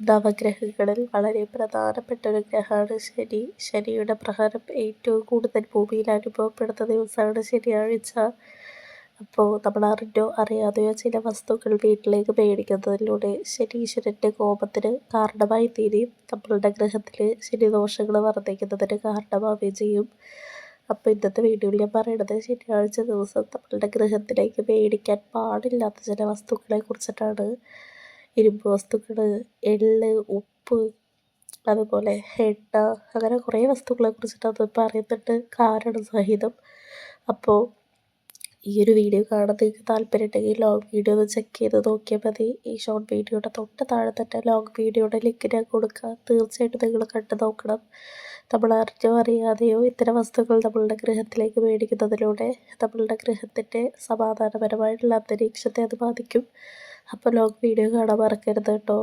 നവഗ്രഹങ്ങളിൽ വളരെ പ്രധാനപ്പെട്ട ഒരു ഗ്രഹമാണ് ശനി. ശനിയുടെ പ്രഹരം ഏറ്റവും കൂടുതൽ ഭൂമിയിൽ അനുഭവപ്പെടുന്ന ദിവസമാണ് ശനിയാഴ്ച. അപ്പോൾ നമ്മൾ അറിഞ്ഞോ അറിയാതെയോ ചില വസ്തുക്കൾ വീട്ടിലേക്ക് മേടിക്കുന്നതിലൂടെ ശനീശ്വരന്റെ കോപത്തിന് കാരണമായി തീരെയും നമ്മളുടെ ഗ്രഹത്തിൽ ശനിദോഷങ്ങൾ വർദ്ധിക്കുന്നതിന് കാരണമാവുകയും ചെയ്യും. അപ്പോൾ ഇന്നത്തെ വീഡിയോയിൽ ഞാൻ പറയുന്നത് ശനിയാഴ്ച ദിവസം നമ്മളുടെ ഗ്രഹത്തിലേക്ക് മേടിക്കാൻ പാടില്ലാത്ത ചില വസ്തുക്കളെ കുറിച്ചിട്ടാണ്. ഇരുമ്പ് വസ്തുക്കൾ എള്ള് ഉപ്പ് അതുപോലെ എണ്ണ അങ്ങനെ കുറേ വസ്തുക്കളെ കുറിച്ചിട്ട് അത് പറയുന്നുണ്ട് കാരണം സഹിതം. അപ്പോൾ ഈ ഒരു വീഡിയോ കാണാൻ നിങ്ങൾക്ക് താല്പര്യമുണ്ടെങ്കിൽ ലോങ് വീഡിയോ ഒന്ന് ചെക്ക് ചെയ്ത് നോക്കിയാൽ മതി. ഈ ഷോർട്ട് വീഡിയോയുടെ തൊട്ട് താഴെ തന്നെ ലോങ് വീഡിയോയുടെ ലിങ്ക് ഞാൻ കൊടുക്കുക തീർച്ചയായിട്ടും നിങ്ങൾ കണ്ടു നോക്കണം. നമ്മൾ അറിഞ്ഞോ അറിയാതെയോ ഇത്തരം വസ്തുക്കൾ നമ്മളുടെ ഗൃഹത്തിലേക്ക് മേടിക്കുന്നതിലൂടെ നമ്മളുടെ ഗൃഹത്തിന്റെ സമാധാനപരമായിട്ടുള്ള അന്തരീക്ഷത്തെ അത് ബാധിക്കും. അപ്പോൾ ലോങ് വീഡിയോ കാണാൻ മറക്കരുത് കേട്ടോ.